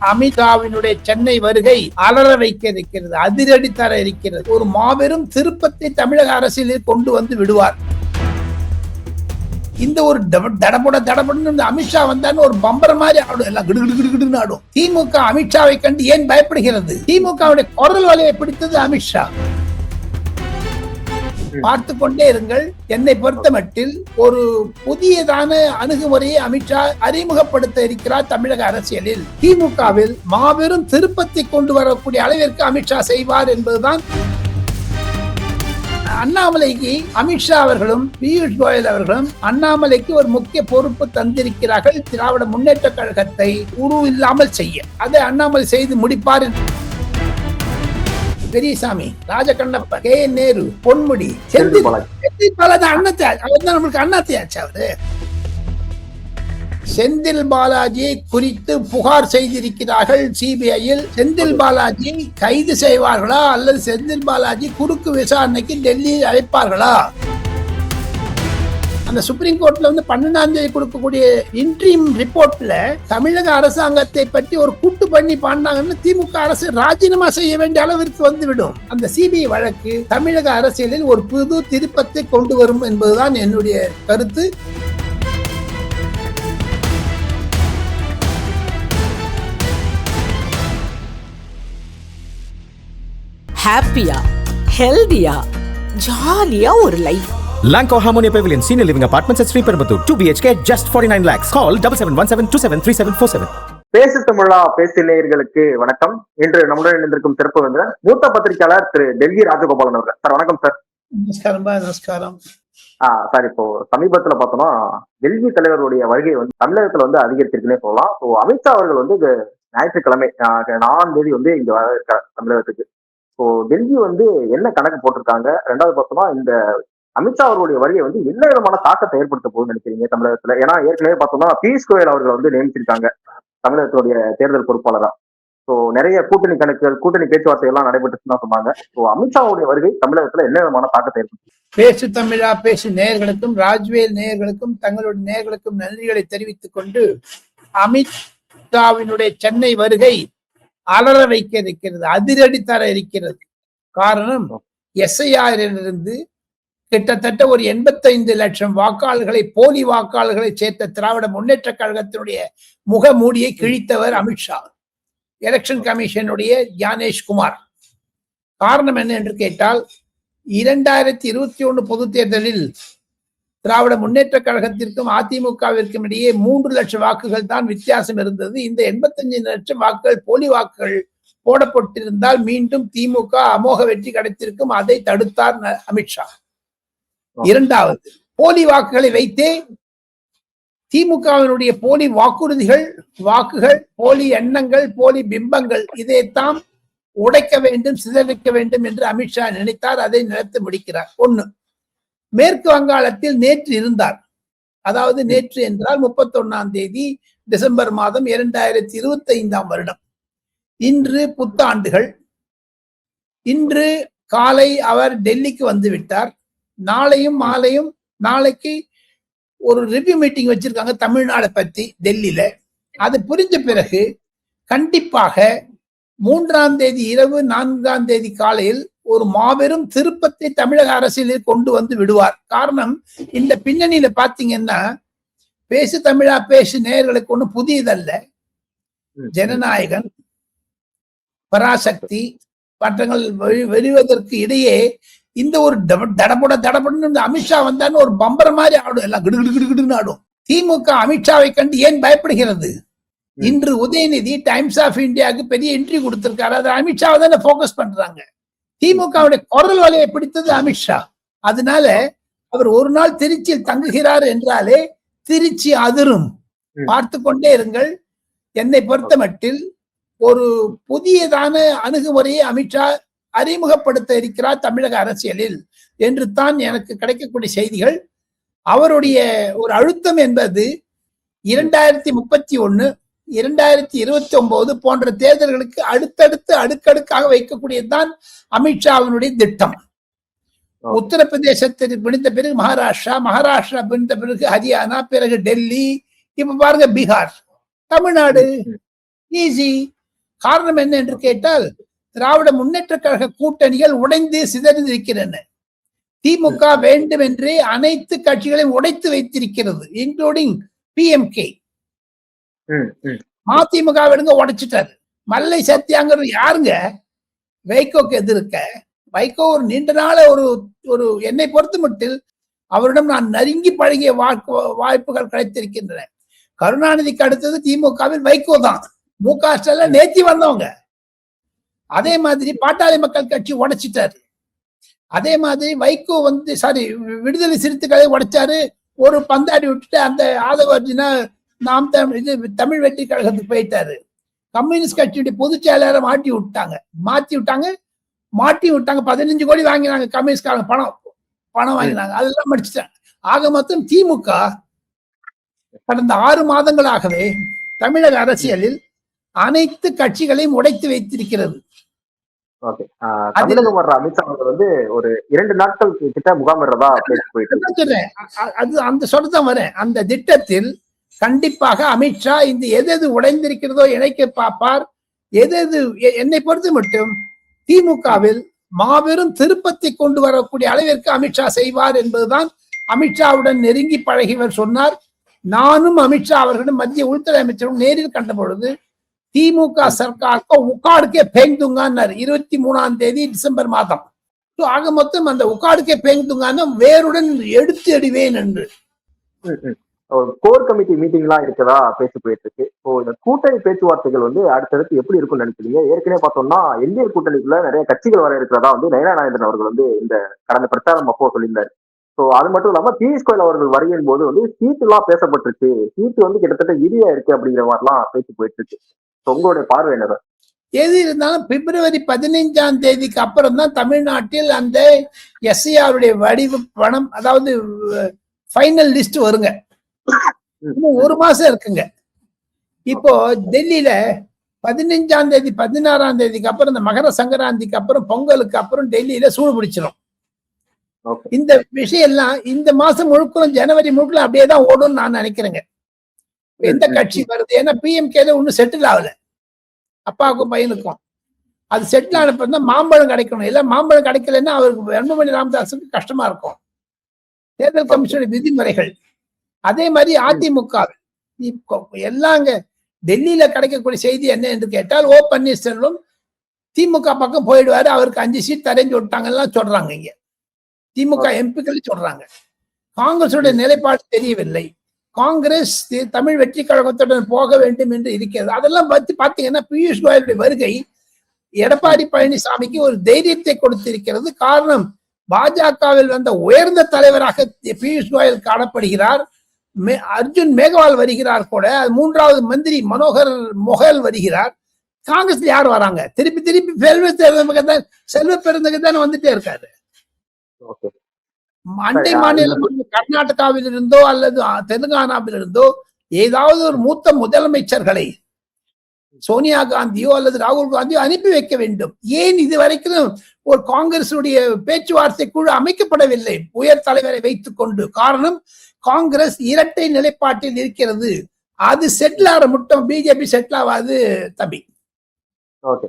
அமிதாவினுடைய சென்னை வருகை அலற வைக்க இருக்கிறது அதிரடி தர இருக்கிறது. ஒரு மாபெரும் திருப்பத்தை தமிழக அரசியலில் கொண்டு வந்து விடுவார். இந்த ஒரு தடபுட தடபுடன்னு இந்த அமித்ஷா வந்தான்னு ஒரு பம்பர மாதிரி ஆடும். எல்லாம் கிடு கிடு கிடுன்னு ஆடும். திமுக அமித்ஷாவை கண்டு ஏன் பயப்படுகிறது? திமுகவுடைய குரல் வலையை பிடித்தது அமித்ஷா. பார்த்து கொண்டே இருங்கள். என்னை பொறுத்த மட்டில் ஒரு புதியதான அணுகுமுறையை அமித்ஷா அறிமுகப்படுத்த இருக்கிறார் தமிழக அரசியலில். திமுகவில் மாபெரும் திருப்பத்தை கொண்டு வரக்கூடிய அளவிற்கு அமித்ஷா செய்வார் என்பதுதான் அண்ணாமலைக்கு அமித்ஷா அவர்களும் பியூஷ் கோயல் அவர்களும் அண்ணாமலைக்கு ஒரு முக்கிய பொறுப்பு தந்திருக்கிறார்கள். திராவிட முன்னேற்ற கழகத்தை உருவில்லாமல் செய்ய. அதை அண்ணாமலை செய்து முடிப்பார் என்று பெரியசாமி ராஜகண்ணப்ப கே. நேரு பொன்முடி செந்தில் பாலாஜி. செந்தில் பாலாஜி அண்ணத்தை அவர் தான் நம்மளுக்கு அண்ணாத்தையாச்சு அவரு. செந்தில் பாலாஜியை குறித்து புகார் செய்திருக்கிறார்கள் சிபிஐயில். செந்தில் பாலாஜி கைது செய்வார்களா? அல்லது செந்தில் பாலாஜி குறுக்கு விசாரணைக்கு டெல்லியில் அழைப்பார்களா? அந்த சுப்ரீம் கோர்ட்ல வந்து பன்னெண்டாம் தேதி கொடுக்கக்கூடிய இன்ட்ரீம் ரிப்போர்ட்ல தமிழக அரசாங்கத்தை பற்றி ஒரு கூட்டு பண்ணி பாண்டாங்கன்னு திமுக அரசு ராஜினாமா செய்ய வேண்டிய அளவிற்கு வந்துவிடும். அந்த சிபிஐ வழக்கு தமிழக அரசியலில் ஒரு புது திருப்பத்தை கொண்டு வரும் என்பதுதான் என்னுடைய கருத்து. ஹாப்பியா ஹெல்தியா ஜாலியா ஒரு life Lanco Harmonia Pavilion, Senior Living Apartments at Sri Perambatoor, 2 BHK, just 49 lakhs. Call 7717273747. பேசு தமிழா பேசு நேயர்களுக்கு வணக்கம். இன்று நம்முடன் இணைந்திருக்கும் சிறப்பு வந்து மூத்த பத்திரிகையாளர் திரு டெல்லி ராஜகோபாலன் அவர்கள். சார் வணக்கம் சார். நமஸ்காரம் பா, நமஸ்காரம். ஆஹ் சார் இப்போ சமீபத்துல பார்த்தோம்னா டெல்லி தலைவருடைய வருகை வந்து தமிழகத்துல வந்து அதிகரிச்சிருக்குன்னே சொல்லலாம். ஸோ அமித்ஷா அவர்கள் வந்து இது ஞாயிற்றுக்கிழமை நாலாம் தேதி வந்து இங்க வர தமிழகத்துக்கு. ஸோ டெல்லி வந்து என்ன கணக்கு போட்டிருக்காங்க? ரெண்டாவது பார்த்தோம்னா இந்த அமித்ஷா அவர்களுடைய வருகை வந்து என்ன விதமான தாக்கத்தை ஏற்படுத்த போகுதுன்னு நினைக்கிறீங்க தமிழகத்துல? ஏன்னா ஏற்கனவே பார்த்தோம்னா பியூஷ் கோயல் அவர்கள் வந்து நியமிச்சிருக்காங்க தமிழகத்துடைய தேர்தல் பொறுப்பாளரா. ஸோ நிறைய கூட்டணி கணக்குகள் கூட்டணி பேச்சுவார்த்தை எல்லாம் நடைபெற்றுன்னு தான் சொன்னாங்க. ஸோ அமித்ஷாவுடைய வருகை தமிழகத்துல என்ன விதமான தாக்கத்தை ஏற்படுத்தும் பேசு தமிழா பேசு நேயர்களுக்கும் ராஜ்வேல் நேர்களுக்கும் தங்களுடைய நேர்களுக்கும் நன்றிகளை தெரிவித்துக் கொண்டு அமித்ஷாவினுடைய சென்னை வருகை அலற வைக்க இருக்கிறது அதிரடி தர இருக்கிறது. காரணம் எஸ்ஐஆரிலிருந்து கிட்டத்தட்ட ஒரு எண்பத்தைந்து லட்சம் வாக்காளர்களை போலி வாக்காளர்களை சேர்த்த திராவிட முன்னேற்ற கழகத்தினுடைய முகமூடியை கிழித்தவர் அமித்ஷா எலெக்ஷன் கமிஷனுடைய ஞானேஷ்குமார். காரணம் என்ன என்று கேட்டால் இரண்டாயிரத்தி இருபத்தி ஒண்ணு பொது தேர்தலில் திராவிட முன்னேற்ற கழகத்திற்கும் அதிமுகவிற்கும் இடையே மூன்று லட்சம் வாக்குகள் தான் வித்தியாசம் இருந்தது. இந்த எண்பத்தஞ்சு லட்சம் வாக்குகள் போலி வாக்குகள் போடப்பட்டிருந்தால் மீண்டும் திமுக அமோக வெற்றி கிடைத்திருக்கும். அதை தடுத்தார் அமித்ஷா இரண்டாவது போலி வாக்குகளை வைத்தே திமுகவினுடைய போலி வாக்குறுதிகள் வாக்குகள் போலி எண்ணங்கள் போலி பிம்பங்கள் இதைத்தான் உடைக்க வேண்டும் சிதறிக்க வேண்டும் என்று அமித்ஷா நினைத்தார். அதை நினைத்து முடிக்கிறார். ஒண்ணு மேற்கு வங்காளத்தில் நேற்று இருந்தார். அதாவது நேற்று என்றால் முப்பத்தி ஒன்னாம் தேதி டிசம்பர் மாதம் இரண்டாயிரத்தி இருபத்தி ஐந்தாம் வருடம். இன்று புத்தாண்டுகள். இன்று காலை அவர் டெல்லிக்கு வந்து விட்டார். நாளையும் மாலையும் நாளைக்கு ஒரு ரிவ்யூ மீட்டிங் வச்சிருக்காங்க தமிழ்நாடை பத்தி டெல்லியில. அது புரிஞ்ச பிறகு கண்டிப்பாக மூன்றாம் தேதி இரவு நான்காம் தேதி காலையில் ஒரு மாபெரும் திருப்பத்தை தமிழக அரசியலில் கொண்டு வந்து விடுவார். காரணம் இந்த பின்னணியில பாத்தீங்கன்னா பேசு தமிழா பேசு நேயர்களுக்கு ஒண்ணு புதியதல்ல. ஜனநாயகன் பராசக்தி வெளி- வெளிவதற்கு இடையே இந்த ஒரு டப- தடபுட தடபுடன்னு அமித்ஷா வந்தான்னு ஒரு பம்பர மாதிரி ஆடும். எல்லாம் கிடு கிடு கிடு கிடுன்னு ஆடும். திமுக அமித்ஷாவை கண்டு ஏன் பயப்படுகிறது? இன்று உதயநிதி டைம்ஸ் ஆஃப் இந்தியாவுக்கு பெரிய என்ட்ரி கொடுத்திருக்காரு. அது அமித்ஷாவை தானே போக்கஸ் பண்றாங்க. திமுகவுடைய குரல் வலையை பிடித்தது அமித்ஷா. அதனால அவர் ஒரு நாள் திருச்சியில் தங்குகிறார் என்றாலே திருச்சி அதிரும். பார்த்து கொண்டே இருங்கள். என்னை பொறுத்த மட்டில் ஒரு புதியதான அணுகுமுறையை அமித்ஷா அறிமுகப்படுத்த இருக்கிறார் தமிழக அரசியலில் என்று தான் எனக்கு கிடைக்கக்கூடிய செய்திகள். அவருடைய ஒரு அழுத்தம் என்பது இரண்டாயிரத்தி முப்பத்தி ஒண்ணு இரண்டாயிரத்தி இருபத்தி ஒன்பது போன்ற தேர்தல்களுக்கு அடுத்தடுத்து அடுக்கடுக்காக வைக்கக்கூடியதுதான் அமித்ஷாவினுடைய திட்டம். உத்தரப்பிரதேசத்திற்கு பிடித்த பிறகு மகாராஷ்டிரா மகாராஷ்டிரா பிடித்த பிறகு ஹரியானா பிறகு டெல்லி இப்ப பாருங்க பீகார் தமிழ்நாடு ஈஸி. காரணம் என்ன என்று கேட்டால் திராவிட முன்னேற்ற கழக கூட்டணிகள் உடைந்து சிதறிந்திருக்கின்றன திமுக வேண்டும் என்றே அனைத்து கட்சிகளையும் உடைத்து வைத்திருக்கிறது இன்க்ளூடிங் பிஎம்கே ம், ம். மதிமுக விடுங்க உடைச்சிட்டாரு. மல்லை சத்தியாங்கிறது யாருங்க? வைகோக்கு எதிர்க்க. வைகோ ஒரு நீண்ட நாள ஒரு ஒரு என்னை பொறுத்து மட்டில் அவரிடம் நான் நெருங்கி பழகிய வாய்ப்புகள் கிடைத்திருக்கின்றன. கருணாநிதிக்கு அடுத்தது திமுகவில் வைகோ தான். மு க ஸ்டாலின் நேத்தி வந்தவங்க. அதே மாதிரி பாட்டாளி மக்கள் கட்சி உடைச்சிட்டாரு. அதே மாதிரி வைகோ வந்து சாரி விடுதலை சிறுத்தைகளை உடைச்சாரு. ஒரு பந்தாடி விட்டுட்டு அந்த ஆதவ அர்ஜுனா நாம் தமிழ் இது தமிழ் வெற்றி கழகத்துக்கு போயிட்டாரு. கம்யூனிஸ்ட் கட்சியுடைய பொதுச் செயலாளரை மாட்டி விட்டாங்க. மாத்தி விட்டாங்க. மாட்டி விட்டாங்க. பதினஞ்சு கோடி வாங்கினாங்க கம்யூனிஸ்ட்காரங்க பணம் பணம் வாங்கினாங்க. அதெல்லாம் மடிச்சிட்டாங்க. ஆக மொத்தம் திமுக கடந்த ஆறு மாதங்களாகவே தமிழக அரசியலில் அனைத்து கட்சிகளையும் உடைத்து வைத்திருக்கிறது. ஓகே ஆஹ் தமிழகம் வர்ற அமித்ஷா அவர்கள் வந்து ஒரு இரண்டு நாட்கள் கிட்ட முகாமிடுறதா போயிட்டு அது அந்த வரேன். அந்த திட்டத்தில் கண்டிப்பாக அமித்ஷா இந்த எது எது உடைந்திருக்கிறதோ இணைக்க பார்ப்பார் எது எது என்னை பொறுத்து மட்டும் திமுகவில் மாபெரும் திருப்பத்தை கொண்டு வரக்கூடிய அளவிற்கு அமித்ஷா செய்வார் என்பதுதான் அமித்ஷாவுடன் நெருங்கி பழகியவர் சொன்னார். நானும் அமித்ஷா அவர்களிடம் மத்திய உள்துறை அமைச்சரும் நேரில் கண்ட பொழுது திமுக சர்க்காருக்கு உக்காடுக்கே பேங்துங்கான்னார் இருபத்தி மூணாம் தேதி டிசம்பர் மாதம். So, ஆக மொத்தம் அந்த உக்காடுக்கே பேங்துங்கான வேருடன் எடுத்து எறிவேன் என்று. கோர் கமிட்டி மீட்டிங் எல்லாம் இருக்கதா? பேசி போயிட்டு இருக்கு இப்போ இந்த கூட்டணி பேச்சுவார்த்தைகள் வந்து அடுத்தடுத்து எப்படி இருக்கும்னு நினைக்கிறீங்க? ஏற்கனவே பார்த்தோம்னா என்டிஏ கூட்டணிக்குள்ள நிறைய கட்சிகள் வர இருக்கிறதா வந்து நயனா நாயந்திரன் அவர்கள் வந்து இந்த கடந்த பிரச்சாரம் அப்போ சொல்லியிருந்தாரு. ஸோ அது மட்டும் இல்லாம பியூஷ் கோயல் அவர்கள் வரையும் போது வந்து சீட்டு எல்லாம் பேசப்பட்டிருக்கு. சீட்டு வந்து கிட்டத்தட்ட இடியா இருக்கு அப்படிங்கிற மாதிரிலாம் பேசி போயிட்டு இருக்கு உங்களுடைய பார்வை என்ன? எது இருந்தாலும் பிப்ரவரி பதினைஞ்சாம் தேதிக்கு அப்புறம் தான் தமிழ்நாட்டில் அந்த எஸ்ஐஆருடைய வடிவு பணம் அதாவது ஃபைனல் லிஸ்ட் வருங்க இன்னும் ஒரு மாசம் இருக்குங்க இப்போ டெல்லியில பதினஞ்சாம் தேதி பதினாறாம் தேதிக்கு அப்புறம் இந்த மகர சங்கராந்திக்கு அப்புறம் பொங்கலுக்கு அப்புறம் டெல்லியில சூடு பிடிச்சிடும். இந்த விஷயம் எல்லாம் இந்த மாசம் முழுக்கலும் ஜனவரி முழுக்கலும் அப்படியே தான் ஓடும்னு நான் நினைக்கிறேங்க எந்த கட்சி வருது? ஏன்னா பிஎம்கேல ஒன்றும் செட்டில் ஆகல. அப்பாவுக்கும் பையனுக்கும். அது செட்டில் ஆனப்ப தான் மாம்பழம் கிடைக்கணும். இல்ல மாம்பழம் கிடைக்கலன்னா அவருக்கு வெண்மணி ராமதாஸுக்கு கஷ்டமா இருக்கும். தேர்தல் கமிஷனுடைய விதிமுறைகள். அதே மாதிரி அதிமுக. எல்லாங்க டெல்லியில கிடைக்கக்கூடிய செய்தி என்ன என்று கேட்டால் ஓ பன்னீர்செல்வம் திமுக பக்கம் போயிடுவாரு. அவருக்கு அஞ்சு சீட் தரைஞ்சு விட்டாங்கலாம் சொல்றாங்க இங்க. திமுக எம்பிக்கள் சொல்றாங்க. காங்கிரஸுடைய நிலைப்பாடு தெரியவில்லை. காங்கிரஸ் தமிழ் வெற்றி கழகத்துடன் போக வேண்டும் என்று இருக்கிறது. அதெல்லாம் பத்தி பாத்தீங்கன்னா பியூஷ் கோயலுடைய வருகை எடப்பாடி பழனிசாமிக்கு ஒரு தைரியத்தை கொடுத்திருக்கிறது. காரணம் பாஜகவில் வந்த உயர்ந்த தலைவராக பியூஷ் கோயல் காணப்படுகிறார். மே- அர்ஜுன் மேகவால் வருகிறார் கூட. மூன்றாவது மந்திரி மனோகர் மொஹல் வருகிறார். காங்கிரஸ் யார் வராங்க? திருப்பி திருப்பி செல்வ செல்வ பெருந்தகை தானே வந்துட்டே இருக்காரு. ஓகே. அண்டை மாநிலம் கர்நாடகாவில் இருந்தோ அல்லது தெலுங்கானாவில் இருந்தோ ஏதாவது ஒரு மூத்த முதலமைச்சர்களை சோனியா காந்தியோ அல்லது ராகுல் காந்தியோ அனுப்பி வைக்க வேண்டும். ஏன் இது வரைக்கும் ஒரு காங்கிரசுடைய பேச்சுவார்த்தை குழு அமைக்கப்படவில்லை? உயர் தலைவரை வைத்துக் கொண்டு காரணம் காங்கிரஸ் இரட்டை நிலைப்பாட்டில் இருக்கிறது. அது செட்டில் ஆற மட்டும். பிஜேபி செட்டில் ஆகாது தம்பி. ஓகே.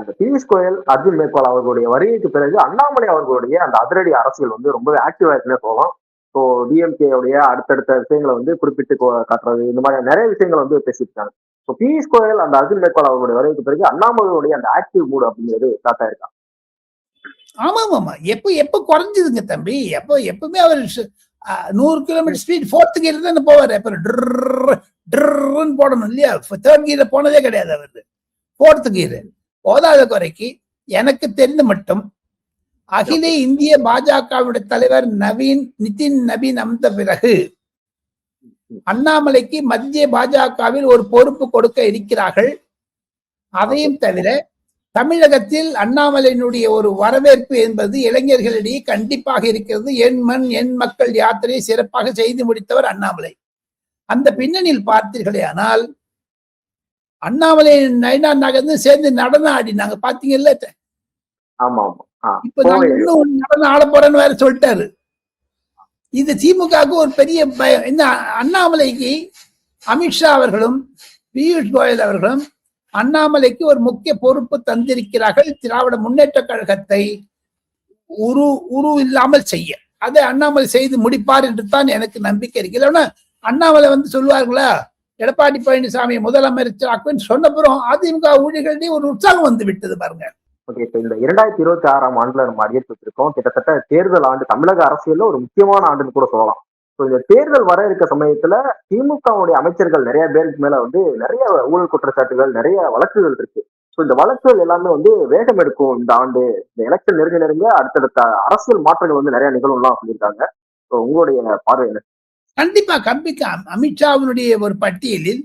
இந்த பியூஷ் கோயல் அர்ஜுன் மேக்வால் அவர்களுடைய வருகைக்கு பிறகு அண்ணாமலை அவர்களுடைய அந்த அதிரடி அரசியல் வந்து ரொம்பவே ஆக்டிவா இருக்குன்னே சொல்லலாம் ஸோ டிஎம்கே உடைய அடுத்தடுத்த விஷயங்களை வந்து குறிப்பிட்டு காட்டுறது இந்த மாதிரி நிறைய விஷயங்கள் வந்து பேசியிருக்காங்க. ஸோ பியூஷ் கோயல் அந்த அர்ஜுன் மேக்வால் அவர்களுடைய வருகைக்கு பிறகு அண்ணாமலையுடைய அந்த ஆக்டிவ் மூடு அப்படிங்கிறது ஸ்டார்ட் ஆயிருக்கா? ஆமா ஆமா எப்போ எப்போ குறைஞ்சதுங்க தம்பி. எப்போ எப்பவுமே அவர் நூறு கிலோமீட்டர் ஸ்பீட் ஃபோர்த்து கியர் தான் போவார். அப்புறம் ட்ருன்னு போடணும் இல்லையா? தேர்ட் கியர்ல போனதே கிடையாது அவர். ஃபோர்த்து கியர் போதாத குறைக்கு எனக்கு தெரிந்து மட்டும் அகில இந்திய பாஜகவுடைய தலைவர் நவீன் நிதின் நவீன் அமர்ந்த பிறகு அண்ணாமலைக்கு மத்திய பாஜகவில் ஒரு பொறுப்பு கொடுக்க இருக்கிறார்கள். அதையும் தவிர தமிழகத்தில் அண்ணாமலையினுடைய ஒரு வரவேற்பு என்பது இளைஞர்களிடையே கண்டிப்பாக இருக்கிறது. என் மண் என் மக்கள் யாத்திரையை சிறப்பாக செய்து முடித்தவர் அண்ணாமலை. அந்த பின்னணியில் பார்த்தீர்களே ஆனால் அண்ணாமலை நைனா நகர்ந்து சேர்ந்து நடனம் ஆடினாங்க பாத்தீங்கல்ல? ஆமா ஆமா. ஆஹ் இப்ப நாங்க இன்னும் நடனம் ஆட போறேன்னு வேற சொல்லிட்டாரு. இது திமுகவுக்கு ஒரு பெரிய பயம். இந்த அண்ணாமலைக்கு அமித்ஷா அவர்களும் பியூஷ் கோயல் அவர்களும் அண்ணாமலைக்கு ஒரு முக்கிய பொறுப்பு தந்திருக்கிறார்கள். திராவிட முன்னேற்ற கழகத்தை உரு உரு இல்லாமல் செய்ய. அதை அண்ணாமலை செய்து முடிப்பார் என்று தான் எனக்கு நம்பிக்கை இருக்கு. இல்லைன்னா அண்ணாமலை வந்து சொல்லுவார்களா? எடப்பாடி பழனிசாமி முதலமைச்சராக்குன்னு சொன்னப்புறம் அதிமுக ஊழியர்களிடையே ஒரு உற்சாகம் வந்து விட்டது பாருங்க. ஓகே இப்போ இந்த இரண்டாயிரத்தி இருபத்தி ஆறாம் ஆண்டுல நம்ம அடியெடுத்து கிட்டத்தட்ட தேர்தல் ஆண்டு தமிழக அரசியல்ல ஒரு முக்கியமான ஆண்டுன்னு கூட சொல்லலாம். ஸோ இந்த தேர்தல் வர இருக்க சமயத்துல திமுகவுடைய அமைச்சர்கள் நிறைய பேருக்கு மேல வந்து நிறைய ஊழல் குற்றச்சாட்டுகள் நிறைய வழக்குகள் இருக்கு. ஸோ இந்த வழக்குகள் எல்லாமே வந்து வேகம் எடுக்கும் இந்த ஆண்டு. இந்த எலெக்ஷன் நெருங்க நெருங்க அடுத்தடுத்த அரசியல் மாற்றங்கள் வந்து நிறைய நிகழும்லாம் சொல்லியிருக்காங்க. ஸோ உங்களுடைய பார்வை என்ன? கண்டிப்பா கம்பிக்க அமித்ஷாவினுடைய ஒரு பட்டியலில்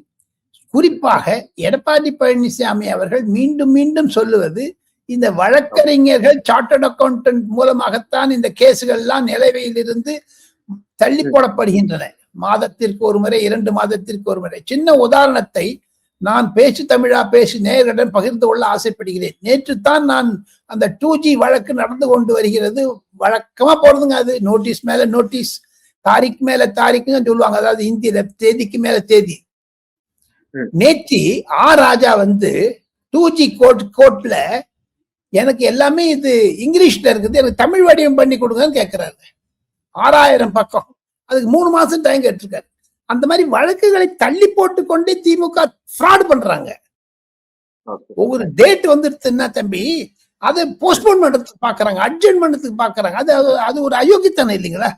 குறிப்பாக எடப்பாடி பழனிசாமி அவர்கள் மீண்டும் மீண்டும் சொல்லுவது இந்த வழக்கறிஞர்கள் சார்ட்டர்ட் அக்கௌண்டன்ட் மூலமாகத்தான் இந்த கேசுகள் எல்லாம் நிலவையில் இருந்து தள்ளி போடப்படுகின்றன. மாதத்திற்கு ஒரு முறை இரண்டு மாதத்திற்கு ஒரு முறை. சின்ன உதாரணத்தை நான் பேச்சு தமிழா பேசி நேயர்களுடன் பகிர்ந்து கொள்ள ஆசைப்படுகிறேன். நேற்று தான் நான் அந்த டூ ஜி வழக்கு நடந்து கொண்டு வருகிறது. வழக்கமா போறதுங்க அது. நோட்டீஸ் மேல நோட்டீஸ் தாரிக் மேல தாரிக்குன்னு சொல்லுவாங்க. அதாவது இந்தியில தேதிக்கு மேல தேதி. நேத்தி ஆ ராஜா வந்து டூ ஜி கோர்ட் கோர்ட்ல எனக்கு எல்லாமே இது இங்கிலீஷ்ல இருக்குது. எனக்கு தமிழ் வடிவம் பண்ணி கொடுங்கன்னு கேட்கிறாரு ஆறாயிரம் பக்கம். அதுக்கு மூணு மாசம் டைம் கேட்டிருக்காரு. அந்த மாதிரி வழக்குகளை தள்ளி போட்டு கொண்டே திமுக ஃப்ராட் பண்றாங்க. ஒவ்வொரு டேட் வந்துருச்சுன்னா தம்பி? அதை போஸ்ட்போன் பண்றதுக்கு பாக்குறாங்க. அட்ஜென்ட் பண்றதுக்கு பாக்குறாங்க. அது அது- அது ஒரு அயோக்கியத்தனம் இல்லைங்களா?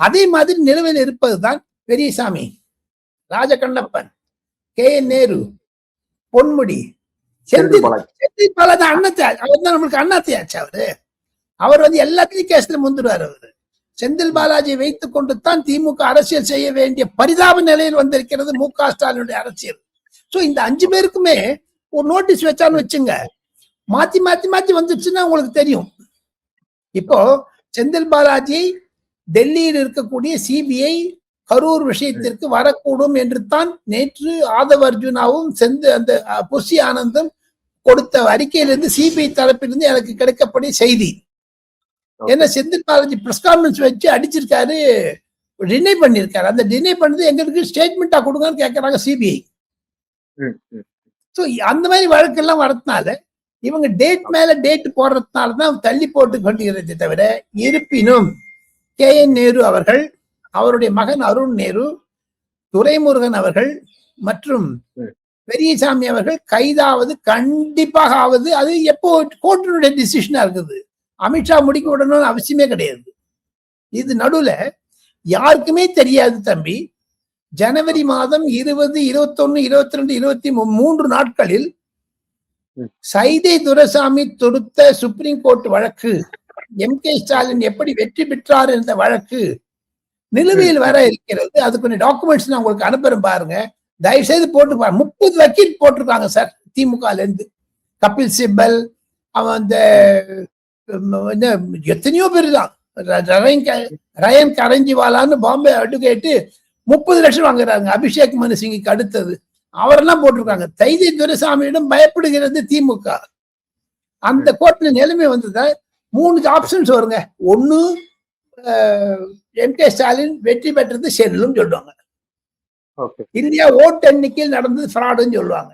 அதே மாதிரி நிலுவையில் இருப்பதுதான் பெரியசாமி ராஜகண்ணப்பன் கே. என். நேரு பொன்முடி செந்தில் செந்தில் பாலாஜி. பாலாஜி அண்ணத்தை அவர் தான் நம்மளுக்கு அண்ணாத்தையாச்சு அவரு. அவர் வந்து எல்லாத்தையும் கேஸ்ல முந்துடுவார் அவரு. செந்தில் பாலாஜியை வைத்துக் கொண்டு தான் திமுக அரசியல் செய்ய வேண்டிய பரிதாப நிலையில் வந்திருக்கிறது மு. க. ஸ்டாலினுடைய அரசியல். சோ இந்த அஞ்சு பேருக்குமே ஒரு நோட்டீஸ் வச்சான்னு வச்சுங்க. மாத்தி மாத்தி மாத்தி வந்துச்சுன்னா உங்களுக்கு தெரியும். இப்போ செந்தில் பாலாஜி டெல்லியில் இருக்கக்கூடிய சிபிஐ கரூர் விஷயத்திற்கு வரக்கூடும் என்று தான் நேற்று ஆதவ அர்ஜுனாவும் செந்து அந்த புஷி ஆனந்தும் கொடுத்த அறிக்கையிலிருந்து சிபிஐ தரப்பிலிருந்து எனக்கு கிடைக்கப்படிய செய்தி. ஏன்னா செந்தில் பாலாஜி பிரஸ் கான்ஃபரன்ஸ் வச்சு அடிச்சிருக்காரு டினை பண்ணிருக்காரு. அந்த டினை பண்ணது எங்களுக்கு ஸ்டேட்மெண்டா கொடுங்கன்னு கேட்கறாங்க சிபிஐ. ஸோ அந்த மாதிரி வழக்கெல்லாம் வரதுனால இவங்க டேட் மேல டேட் போடுறதுனால தான் தள்ளி போட்டு கொண்டிருக்கிறதே தவிர இருப்பினும் கே. என். நேரு அவர்கள் அவருடைய மகன் அருண் நேரு துரைமுருகன் அவர்கள் மற்றும். பெரியசாமி அவர்கள் கைதாவது கண்டிப்பாக ஆவது. அது எப்போ கோர்ட்டினுடைய டிசிஷனா இருக்குது. அமித்ஷா முடிக்க விடணும்னு அவசியமே கிடையாது. இது நடுவுல யாருக்குமே தெரியாது தம்பி. ஜனவரி மாதம் இருபது இருபத்தொன்னு இருபத்தி ரெண்டு இருபத்தி மூன்று நாட்களில். சைதை துரைசாமி தொடுத்த சுப்ரீம் கோர்ட் வழக்கு எம் கே ஸ்டாலின் எப்படி வெற்றி பெற்றார் என்ற வழக்கு நிலுவையில் வர இருக்கிறது. அது கொஞ்சம் டாக்குமெண்ட்ஸ் நான் உங்களுக்கு அனுப்புறேன் பாருங்க. தயவு செய்து போட்டு பாருங்க முப்பது வக்கீல் போட்டிருக்காங்க சார் திமுகல இருந்து கபில் சிப்பல் அவன் அந்த எத்தனையோ பேர் தான். ரயன் ரயன் கரஞ்சிவாலான்னு பாம்பே அட்வொகேட்டு முப்பது லட்சம் வாங்குறாங்க அபிஷேக் மனு சிங்குக்கு அடுத்தது. அவரெல்லாம் போட்டிருக்காங்க. தைதி துரைசாமியிடம் பயப்படுகிறது திமுக. அந்த கோர்ட்ல நிலைமை வந்ததா மூணு ஆப்ஷன்ஸ் வருங்க. ஒண்ணு எம் கே ஸ்டாலின் வெற்றி பெற்றது செல்லும் சொல்லுவாங்க. இல்லையா ஓட்டு எண்ணிக்கையில் நடந்தது ஃப்ராடுன்னு சொல்லுவாங்க.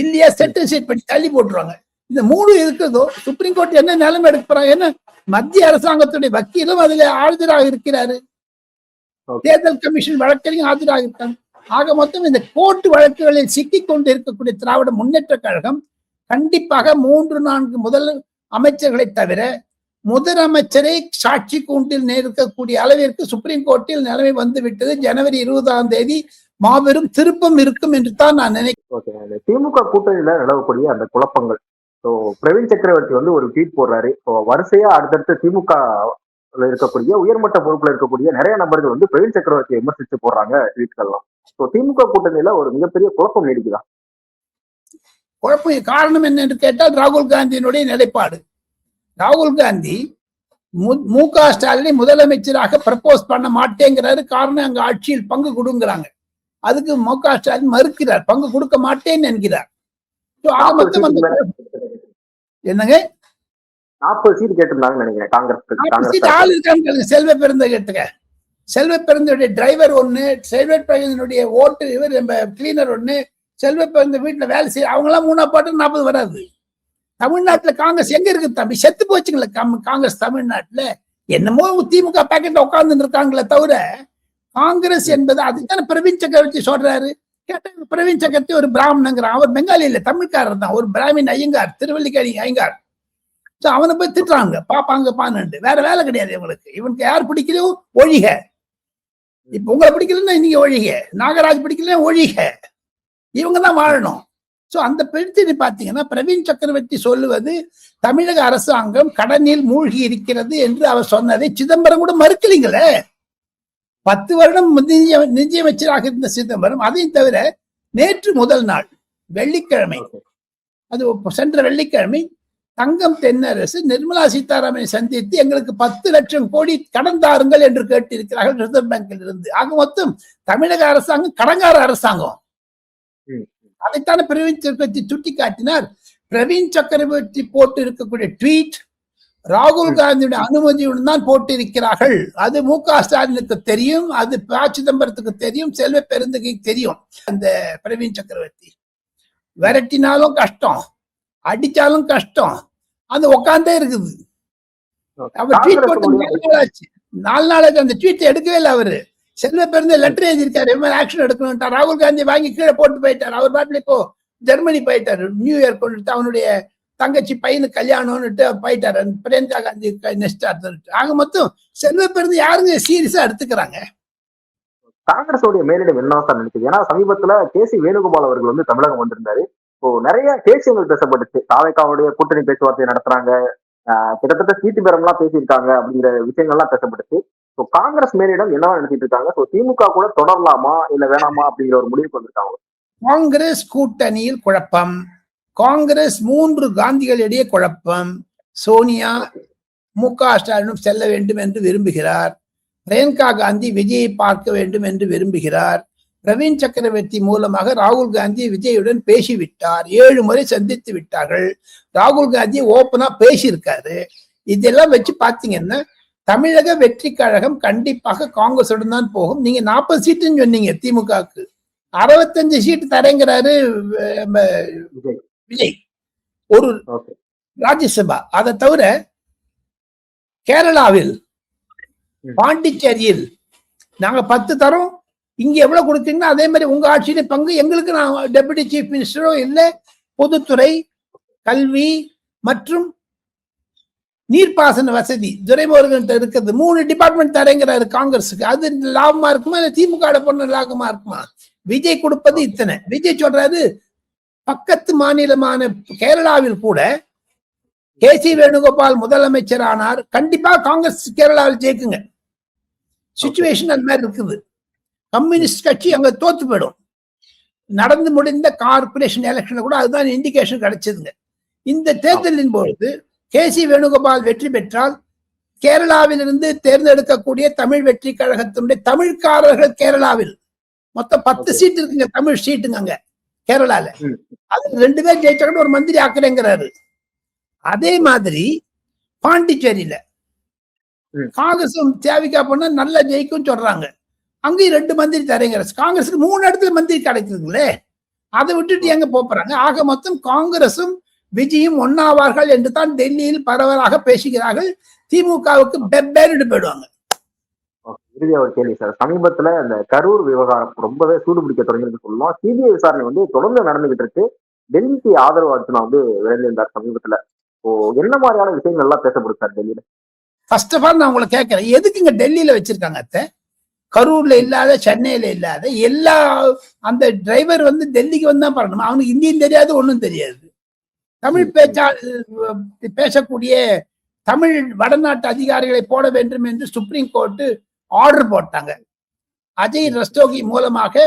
இல்லையா செட்டில் சீட் பண்ணி தள்ளி போட்டுருவாங்க. இந்த மூணு இருக்கிறதோ சுப்ரீம் கோர்ட் என்ன நிலைமை எடுக்க போறாங்க? ஏன்னா மத்திய அரசாங்கத்துடைய வக்கீலும் அதுல ஆஜராக இருக்கிறாரு. தேர்தல் கமிஷன் வழக்கறிஞர் ஆஜராக இருக்காங்க. ஆக மொத்தம் இந்த கோர்ட்டு வழக்குகளில் சிக்கிக் கொண்டு இருக்கக்கூடிய திராவிட முன்னேற்ற கழகம் கண்டிப்பாக மூன்று நான்கு முதல் அமைச்சர்களை தவிர முதலமைச்சரை சாட்சி கூண்டில் இருக்கக்கூடிய அளவிற்கு சுப்ரீம் கோர்ட்டில் நிலைமை வந்து விட்டது ஜனவரி இருபதாம் தேதி மாபெரும் திருப்பம் இருக்கும் என்று தான் நான் நினைக்கிறேன். திமுக கூட்டணியில நிலவக்கூடிய அந்த குழப்பங்கள். ஸோ பிரவீன் சக்கரவர்த்தி வந்து ஒரு ட்வீட் போடுறாரு. ஸோ வரிசையா அடுத்தடுத்து திமுக இருக்கக்கூடிய உயர்மட்ட பொறுப்புல இருக்கக்கூடிய நிறைய நபர்கள் வந்து பிரவீன் சக்கரவர்த்தியை விமர்சிச்சு போடுறாங்க ட்வீட்கள்லாம் ஸோ திமுக கூட்டணியில ஒரு மிகப்பெரிய குழப்பம் நீடிக்குதான் குழப்பம் காரணம் என்ன என்று கேட்டால் ராகுல் காந்தியினுடைய நிலைப்பாடு. ராகுல் காந்தி மு- க ஸ்டாலினை முதலமைச்சராக ப்ரப்போஸ் பண்ண மாட்டேங்கிறாரு. காரணம் அங்க ஆட்சியில் பங்கு கொடுங்கிறாங்க. அதுக்கு மு க ஸ்டாலின் மறுக்கிறார். பங்கு கொடுக்க மாட்டேன்னு என்கிறார். என்னங்க? நாற்பது சீட் கேட்டிருந்தாங்கன்னு நினைக்கிறேன். காங்கிரஸ் நாற்பது காங்கிரஸ் சீட் ஆள் இருக்கான்னு கேளுங்க. செல்வ பெருந்த கேட்டுக்க. செல்வ பெருந்தனுடைய டிரைவர் ஒண்ணு செல்வ பெருந்தனுடைய ஓட்டு இவர் நம்ம கிளீனர் ஒண்ணு செல்வ இந்த வீட்டில் வேலை செய்ய அவங்க எல்லாம் மூணா பாட்டு நாற்பது வராது. தமிழ்நாட்டுல காங்கிரஸ் எங்க இருக்கு தம்பி? செத்து போச்சுங்களே கம்- காங்கிரஸ் தமிழ்நாட்டுல. என்னமோ திமுக பாக்கெட்ல உட்கார்ந்து இருக்காங்களே தவிர காங்கிரஸ் என்பது அதுதானே பிரவீன் சக்கரவர்த்தி சொல்றாரு? கேட்டா பிரவீன் சக்கரவர்த்தி ஒரு பிராமணங்கிறான். அவர் பெங்காலி தமிழ்காரர் தான். ஒரு பிராமின் ஐயங்கார் திருவள்ளிக்கேணி ஐயங்கார். ஸோ அவனை போய் திட்டுறாங்க. பாப்பாங்க பான்னு வேற வேலை கிடையாது இவங்களுக்கு. இவனுக்கு யார் பிடிக்கலையோ ஒழிக. இப்ப உங்களை பிடிக்கலன்னா நீங்க ஒழிக. நாகராஜ் பிடிக்கலன்னா ஒழிக. இவங்க தான் வாழணும். சோ அந்த பெருத்தி பாத்தீங்கன்னா பிரவீன் சக்கரவர்த்தி சொல்லுவது தமிழக அரசாங்கம் கடனில் மூழ்கி இருக்கிறது என்று அவர் சொன்னதை சிதம்பரம் கூட மறுக்கலீங்களே. பத்து வருடம் நிதிய நிதியமைச்சராக இருந்த சிதம்பரம் அதையும் தவிர நேற்று முதல் நாள் வெள்ளிக்கிழமை அது சென்ற வெள்ளிக்கிழமை தங்கம் தென்னரசு நிர்மலா சீதாராமனை சந்தித்து எங்களுக்கு பத்து லட்சம் கோடி கடன் தாருங்கள் என்று கேட்டிருக்கிறார்கள் ரிசர்வ் பேங்கில் இருந்து ஆக மொத்தம் தமிழக அரசாங்கம் கடங்கார அரசாங்கம். அதைத்தானே பிரவீன் சக்கரவர்த்தி சுட்டி காட்டினார் பிரவீன் சக்கரவர்த்தி போட்டு இருக்கக்கூடிய ட்வீட் ராகுல் காந்தியுடைய அனுமதியுடன் தான் போட்டிருக்கிறார்கள். அது மு க ஸ்டாலினுக்கு தெரியும் அது ப சிதம்பரத்துக்கு தெரியும் செல்வ பெருந்தகைக்கு தெரியும் அந்த பிரவீன் சக்கரவர்த்தி. விரட்டினாலும் கஷ்டம் அடிச்சாலும் கஷ்டம் அது உட்காந்தே இருக்குது. அவர் ட்வீட் போட்டு நாலு நாள் ஆச்சு நாலு நாள் ஆச்சு அந்த ட்வீட் எடுக்கவே இல்லை அவரு. செல்வ பெருந்த லெட்டர் எழுதியிருக்காரு. இது மாதிரி ஆக்ஷன் எடுக்கணும் ராகுல் காந்தி வாங்கி கீழே போட்டு போயிட்டார். அவர் பாட்டில் இப்போ ஜெர்மனி போயிட்டார். நியூ இயர் கொண்டு அவனுடைய தங்கச்சி பையனுக்கு கல்யாணம்னுட்டு போயிட்டார். பிரியங்கா காந்தி நெக்ஸ்ட் சொல்லிட்டு ஆக மொத்தம் செல்வ பிறந்து யாருங்க சீரியஸா எடுத்துக்கிறாங்க? காங்கிரஸோடைய மேலிடம் என்ன சார் நினைக்குது? ஏன்னா சமீபத்துல கே சி வேணுகோபால் அவர்கள் வந்து தமிழகம் வந்திருந்தாரு. இப்போ நிறைய தேசியங்கள் பேசப்பட்டுச்சு. தாவேக்காவுடைய கூட்டணி பேச்சுவார்த்தை நடத்துறாங்க. கிட்டத்தட்ட சீட்டு பேரம்லாம் பேசியிருக்காங்க அப்படிங்கிற விஷயங்கள்லாம் பேசப்பட்டுச்சு. ஸோ காங்கிரஸ் மேலிடம் என்னவா நினைச்சிட்டு இருக்காங்க? ஸோ திமுக கூட தொடரலாமா? இல்ல வேணாமா? அப்படிங்கிற ஒரு முடிவுக்கு வந்திருக்காங்க. காங்கிரஸ் கூட்டணியில் குழப்பம். காங்கிரஸ் மூன்று காந்திகளிடையே குழப்பம். சோனியா மு க ஸ்டாலினும் செல்ல வேண்டும் என்று விரும்புகிறார். பிரியங்கா காந்தி விஜயை பார்க்க வேண்டும் என்று விரும்புகிறார். பிரவீன் சக்கரவர்த்தி மூலமாக ராகுல் காந்தி விஜயுடன் பேசிவிட்டார். ஏழு முறை சந்தித்து விட்டார்கள். ராகுல் காந்தி ஓப்பனா பேசியிருக்காரு. இதெல்லாம் வச்சு பாத்தீங்கன்னா தமிழக வெற்றி கழகம் கண்டிப்பாக காங்கிரஸுடன் தான் போகும். நீங்க நாற்பது சீட்டுன்னு சொன்னீங்க திமுகவுக்கு. அறுபத்தஞ்சு சீட்டு தரேங்கிறாரு விஜய். ஒரு ராஜ்யசபா. அதை தவிர கேரளாவில். பாண்டிச்சேரியில் நாங்க பத்து தரோம். இங்க எவ்வளவு கொடுத்தீங்கன்னா அதே மாதிரி உங்க ஆட்சியில பங்கு எங்களுக்கு நான் டெபுட்டி சீஃப் மினிஸ்டரோ இல்ல பொதுத்துறை கல்வி மற்றும் நீர்ப்பாசன வசதி. துரைமுருகன் இருக்கிறது மூணு டிபார்ட்மெண்ட் தரேங்கிறாரு காங்கிரஸுக்கு. அது லாபமா இருக்குமா? இல்ல திமுக பண்ண லாபமா இருக்குமா? விஜய் கொடுப்பது இத்தனை. விஜய் சொல்றாரு பக்கத்து மாநிலமான கேரளாவில் கூட கே சி வேணுகோபால் முதலமைச்சர் ஆனார் கண்டிப்பா காங்கிரஸ் கேரளாவில் ஜெயிக்குங்க. சுச்சுவேஷன் அந்த மாதிரி இருக்குது. கம்யூனிஸ்ட் கட்சி அங்க தோத்து போயிடும். நடந்து முடிந்த கார்பரேஷன் எலெக்ஷன்ல கூட அதுதான் இண்டிகேஷன் கிடைச்சதுங்க. இந்த தேர்தலின் பொழுது கே சி வேணுகோபால் வெற்றி பெற்றால் கேரளாவிலிருந்து தேர்ந்தெடுக்கக்கூடிய தமிழ் வெற்றி கழகத்தினுடைய தமிழ்காரர்கள் கேரளாவில். மொத்தம் பத்து. சீட் இருக்குங்க தமிழ் சீட்டுங்க அங்க கேரளால. அது ரெண்டு பேர் ஜெயிச்சாங்கன்னு ஒரு மந்திரி ஆக்குறேங்கிறாரு. அதே மாதிரி பாண்டிச்சேரியில. காங்கிரஸும் தேவிக்கா பண்ணா நல்லா ஜெயிக்கும் சொல்றாங்க. அங்கேயும் ரெண்டு மந்திரி தரேங்கிற காங்கிரஸுக்கு மூணு இடத்துல மந்திரி கிடைக்குதுங்களே அதை விட்டுட்டு எங்க போறாங்க? ஆக மொத்தம் காங்கிரசும் விஜயும் ஒன்னாவார்கள் என்று தான் டெல்லியில் பரவலாக பேசுகிறார்கள். திமுகவுக்கு பெப்பேறிட்டு போயிடுவாங்க. Okay. இறுதியா ஒரு கேள்வி சார். சமீபத்துல இந்த கரூர் விவகாரம் ரொம்பவே சூடு பிடிக்க தொடங்கிருக்கு சொல்லலாம். சிபிஐ விசாரணை வந்து தொடர்ந்து நடந்துகிட்டு இருக்கு. டெல்லிக்கு ஆதரவு அர்ச்சனா வந்து விரைந்திருந்தார் சமீபத்துல. ஓ என்ன மாதிரியான விஷயங்கள் எல்லாம் பேசப்படுது சார் டெல்லியில? ஃபர்ஸ்ட் ஆஃப் ஆல் நான் உங்களை கேட்கிறேன். எதுக்கு இங்க டெல்லியில வச்சிருக்காங்க அத்தை? கரூர்ல இல்லாத சென்னையில இல்லாத எல்லா அந்த டிரைவர் வந்து டெல்லிக்கு வந்து தான் பண்ணணும் அவனுக்கு ஹிந்தியும் தெரியாது ஒண்ணும் தெரியாது. தமிழ் பேச்சா பேசக்கூடிய தமிழ் வடநாட்டு அதிகாரிகளை போட வேண்டும் என்று சுப்ரீம் கோர்ட்டு ஆர்டர் போட்டாங்க. அஜய் ரஸ்தோகி மூலமாக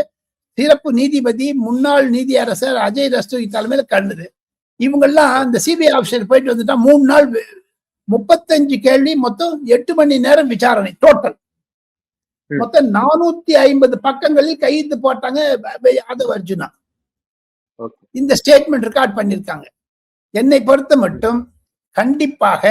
சிறப்பு நீதிபதி முன்னாள் நீதியரசர் அஜய் ரஸ்தோகி தலைமையில கண்டது. இவங்கெல்லாம் இந்த சிபிஐ ஆஃபீஸர் போயிட்டு வந்துட்டா மூணு நாள் முப்பத்தஞ்சு கேள்வி மொத்தம் எட்டு மணி நேரம் விசாரணை டோட்டல். மொத்தம் நானூத்தி ஐம்பது பக்கங்களில் கையெழுத்து போட்டாங்க யாதவ் அர்ஜுனா. இந்த ஸ்டேட்மெண்ட் ரெக்கார்ட் பண்ணிருக்காங்க என்னை பொறுத்த மட்டும் கண்டிப்பாக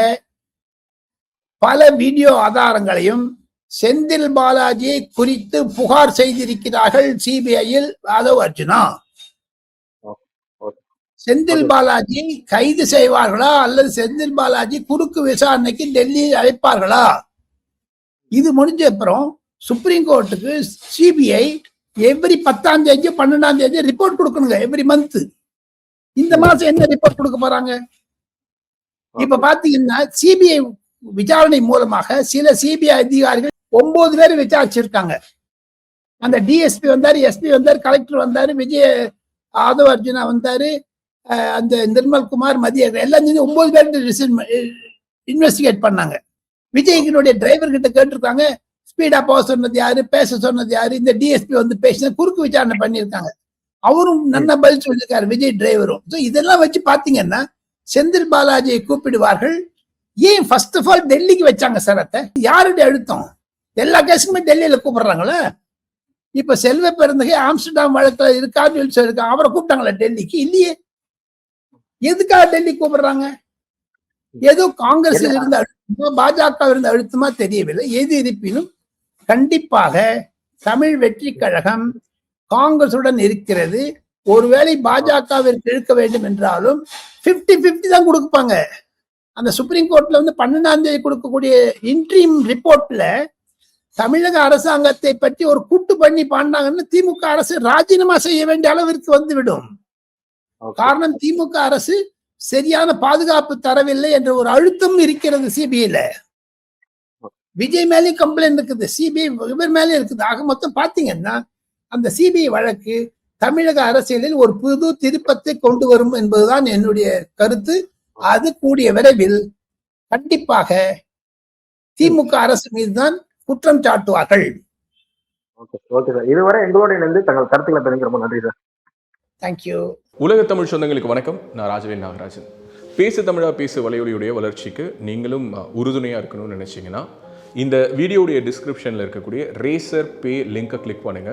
பல வீடியோ ஆதாரங்களையும் செந்தில் பாலாஜியை குறித்து புகார் செய்திருக்கிறார்கள் சிபிஐயில் யாதவ் அர்ஜுனா. செந்தில். பாலாஜி கைது செய்வார்களா? அல்லது செந்தில் பாலாஜி குறுக்கு விசாரணைக்கு டெல்லியில் அழைப்பார்களா? இது முடிஞ்ச அப்புறம் சுப்ரீம் கோர்ட்டுக்கு சிபிஐ எவ்ரி பத்தாம் தேதி பன்னெண்டாம் தேதி ரிப்போர்ட் கொடுக்கணுங்க எவ்ரி மந்த் இந்த மாசம் என்ன ரிப்போர்ட் கொடுக்க போறாங்க? இப்ப பாத்தீங்கன்னா சிபிஐ விசாரணை மூலமாக சில சிபிஐ அதிகாரிகள் ஒன்பது பேர் விசாரிச்சிருக்காங்க. அந்த டிஎஸ்பி வந்தாரு எஸ்பி வந்தாரு கலெக்டர் வந்தாரு விஜய ஆதவ அர்ஜுனா வந்தாரு அந்த நிர்மல் குமார் மதிய எல்லாம் சேர்ந்து ஒன்பது பேர் இன்வெஸ்டிகேட் பண்ணாங்க. விஜய்கினுடைய டிரைவர் கிட்ட கேட்டிருக்காங்க ஸ்பீடா போக சொன்னது யாரு? பேச சொன்னது யாரு? இந்த டிஎஸ்பி வந்து பேசின குறுக்கு விசாரணை பண்ணியிருக்காங்க. அவரும் நல்ல பதில் சொல்லியிருக்காரு விஜய் டிரைவரும். So இதெல்லாம் வச்சு பாத்தீங்கன்னா செந்தில் பாலாஜியை கூப்பிடுவார்கள். ஏன் ஃபர்ஸ்ட் ஆஃப் ஆல் டெல்லிக்கு வச்சாங்க சரத்தை யாருடைய அழுத்தம்? எல்லா கேஸுக்குமே டெல்லியில கூப்பிடுறாங்களே? இப்ப செல்வ பெருந்தகை ஆம்ஸ்டர்டாம் வழக்குல இருக்கான்னு சொல்லி சொல்லியிருக்காங்க அவரை கூப்பிட்டாங்களா டெல்லிக்கு? இல்லையே. எதுக்காக டெல்லி கூப்பிடுறாங்க? ஏதோ காங்கிரஸில் இருந்த அழுத்தமோ பாஜக இருந்த அழுத்தமா தெரியவில்லை. எது இருப்பினும் கண்டிப்பாக தமிழ் வெற்றி கழகம் காங்கிரசுடன் இருக்கிறது. ஒருவேளை பாஜகவிற்கு இழுக்க வேண்டும் என்றாலும் 50 50 தான் கொடுப்பாங்க. அந்த சுப்ரீம் கோர்ட்ல வந்து பன்னெண்டாம் தேதி கொடுக்கக்கூடிய இன்ட்ரீம் ரிப்போர்ட்ல தமிழக அரசாங்கத்தை பற்றி ஒரு கூட்டு பண்ணி பாண்டாங்கன்னு திமுக அரசு ராஜினாமா செய்ய வேண்டிய அளவிற்கு வந்துவிடும். காரணம் திமுக அரசு சரியான பாதுகாப்பு தரவில்லை என்ற ஒரு அழுத்தம் இருக்கிறது சிபிஐல விஜய் மேலேயும் கம்ப்ளைண்ட் இருக்குது. சிபிஐ இவர் மேலே இருக்குது. ஆக மொத்தம் பாத்தீங்கன்னா அந்த சிபிஐ வழக்கு தமிழக அரசியலில் ஒரு புது திருப்பத்தை கொண்டு வரும் என்பதுதான் என்னுடைய கருத்து. அது கூடிய விரைவில் கண்டிப்பாக திமுக அரசு மீதுதான் குற்றம் சாட்டுவார்கள். Okay okay sir. இதுவரை எங்களோட இணைந்து தங்கள் கருத்துக்களை தெரிவிக்க ரொம்ப நன்றி சார். தேங்க்யூ உலக தமிழ் சொந்தங்களுக்கு வணக்கம். நான் ராஜவேல் நாகராஜன். பேசு தமிழா பேசு வலையொலியுடைய வளர்ச்சிக்கு நீங்களும் அஹ், உறுதுணையா இருக்கணும்னு நினைச்சீங்கன்னா இந்த வீடியோடைய டிஸ்கிரிப்ஷனில் இருக்கக்கூடிய ரேசர் பே லிங்கை கிளிக் பண்ணுங்க.